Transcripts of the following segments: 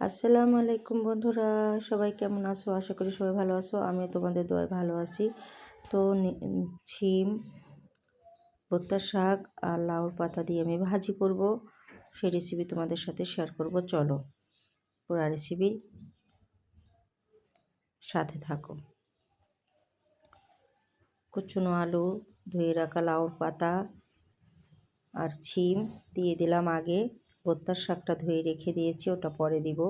আসসালামু আলাইকুম বন্ধুরা, সবাই কেমন আছো? আশা করি সবাই ভালো আছো। আমিও তোমাদের দোয়ায় ভালো আছি। তো ছিম ভুট্টার শাক আর লাউর পাতা দিয়ে আমি ভাজি করব। সেই রেসিপি তোমাদের সাথে শেয়ার করব। চলো, পুরো রেসিপি সাথে থাকো। কুচুনো আলু, ধুয়ে রাখা লাউর পাতা আর ছিম দিয়ে দিলাম আগে। ভর্তার শাকটা ধুয়ে রেখে দিয়েছি, ওটা পরে দিব।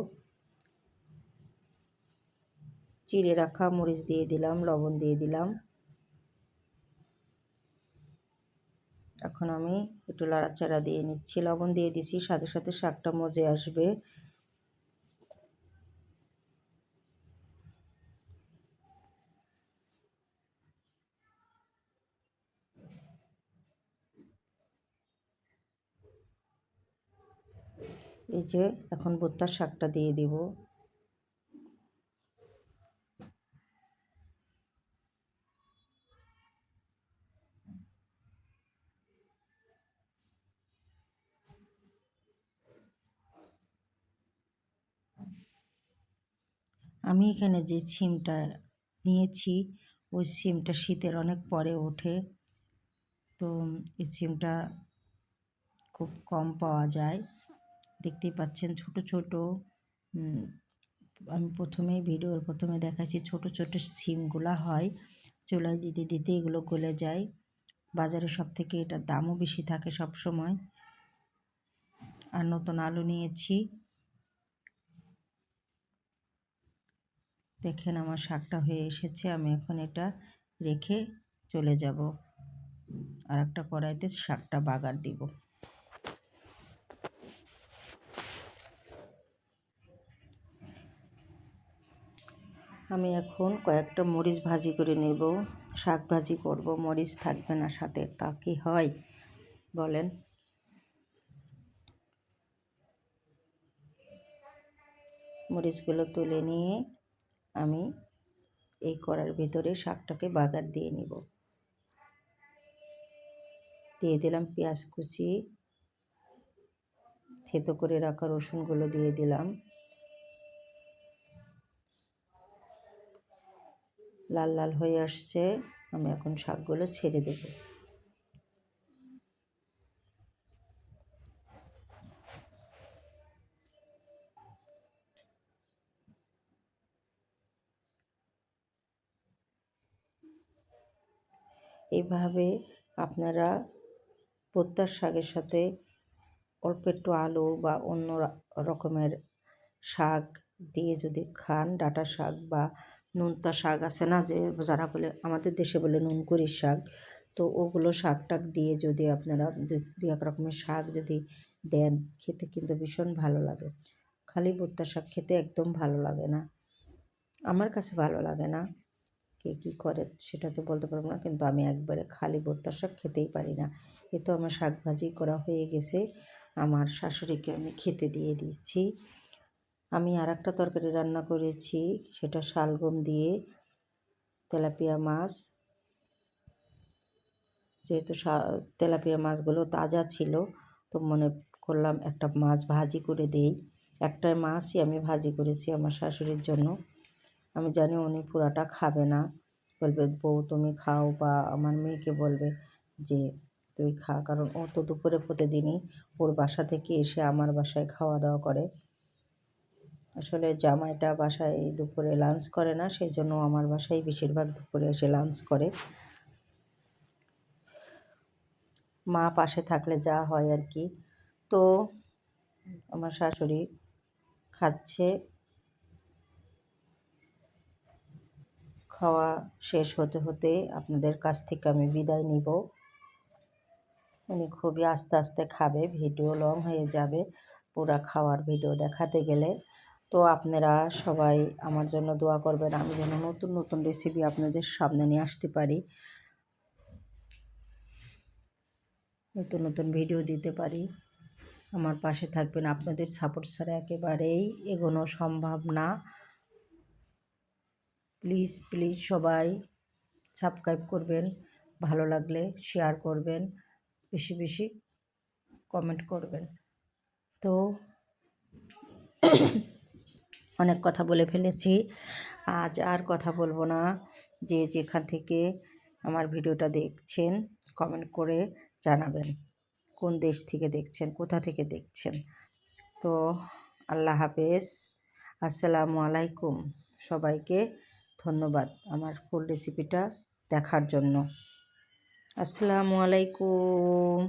চিড়ে রাখা মরিচ দিয়ে দিলাম, লবণ দিয়ে দিলাম। এখন আমি একটু লাড়াচাড়া দিয়ে নিচ্ছি, লবণ দিয়ে দিছি, সাথে সাথে শাকটা মজে আসবে। এই যে এখন ভুট্টার শাকটা দিয়ে দিব। আমি এখানে যে সিমটা নিয়েছি, ওই সিমটা শীতের অনেক পরে ওঠে। তো এই সিমটা খুব কম পাওয়া যায়। দেখতেই পাচ্ছেন ছোট ছোট আমি প্রথমেই ভিডিওর প্রথমে দেখাচ্ছি ছোট ছোট সিমগুলা হয়। চুলায় দিতে দিতে এগুলো গলে যায়। বাজারে সব থেকে এটার দামও বেশি থাকে সব সময় আর নতুন আলু নিয়েছি। দেখেন আমার শাকটা হয়ে এসেছে, আমি এখন এটা রেখে চলে যাব। আর একটা কড়াইতে শাকটা বাগার দিব। আমি এখন কয়েকটা মরিচ ভাজি করে নেব। শাক ভাজি করব, মরিচ থাকবে না সাথে, তা কি হয় বলেন? মরিচগুলো তুলে নিয়ে আমি এই কড়ার ভিতরে শাকটাকে বাগার দিয়ে নিব। দিয়ে দিলাম পেঁয়াজ কুচি, থেতো করে রাখা রসুনগুলো দিয়ে দিলাম। লাল লাল হয়ে আসছে, আমি এখন শাকগুলো ছেড়ে দেব। এইভাবে আপনারা পত্তার শাকের সাথে অল্প একটু আলু বা অন্য রকমের শাক দিয়ে যদি খান, ডাটা শাক বা নোনতা শাক আছে না যে যারা বলে, আমাদের দেশে বলে নুনকুরির শাক, তো ওগুলো শাক টাক দিয়ে যদি আপনারা দু এক রকমের শাক যদি দেন, খেতে কিন্তু ভীষণ ভালো লাগে। খালি ভুট্টা শাক খেতে একদম ভালো লাগে না। আমার কাছে ভালো লাগে না কে কী করে, সেটা তো বলতে পারব না, কিন্তু আমি একবারে খালি ভুট্টা শাক খেতেই পারি না। এ তো আমার শাক ভাজি করা হয়ে গেছে, আমার শাশুড়িকে আমি খেতে দিয়ে দিচ্ছি আমি আর একটা তরকারি রান্না করেছি, সেটা শালগম দিয়ে তেলাপিয়া মাছ। যেহেতু তেলাপিয়া মাছগুলো তাজা ছিল, তো মনে করলাম একটা মাছ ভাজি করে দেই। একটা মাছই আমি ভাজি করেছি আমার শাশুড়ির জন্য। আমি জানি উনি পুরাটা খাবে না। বলবে, বউ, তুমি খাও বা আমার মেয়েকে বলবে যে তুই খা। কারণ ও তো দুপুরে প্রতিদিনই ওর বাসা থেকে এসে আমার বাসায় খাওয়া দাওয়া করে। আসলে জামাইটা বাসায় দুপুরে লাঞ্চ করে না, সেই জন্য আমার বাসায় বেশিরভাগ দুপুরে এসে লাঞ্চ করে। মা পাশে থাকলে যা হয় আর কি। তো আমার শাশুড়ি খাচ্ছে। খাওয়া শেষ হতে হতে আপনাদের কাছ থেকে আমি বিদায় নিব। উনি খুবই আস্তে আস্তে খাবে, ভিডিও লং হয়ে যাবে। পুরা খাওয়ার ভিডিও দেখাতে গেলে। তো আপনারা সবাই আমার জন্য দোয়া করবেন, আমি যেন নতুন নতুন রেসিপি আপনাদের সামনে নিয়ে আসতে পারি। নতুন নতুন ভিডিও দিতে পারি। আমার পাশে থাকবেন আপনাদের সাপোর্ট ছাড়া একেবারেই এগোনো সম্ভব না। প্লিজ প্লিজ সবাই সাবস্ক্রাইব করবেন, ভালো লাগলে শেয়ার করবেন, বেশি বেশি কমেন্ট করবেন। তো অনেক কথা বলে ফেলেছি। আজ আর কথা বলব না। যে যেখান থেকে আমার ভিডিওটা দেখছেন কমেন্ট করে জানাবেন। কোন দেশ থেকে দেখছেন, কোথা থেকে দেখছেন? তো আল্লাহ হাফেজ। আসসালামু আলাইকুম সবাইকে। ধন্যবাদ আমার ফুল রেসিপিটা দেখার জন্য। আসসালামু আলাইকুম।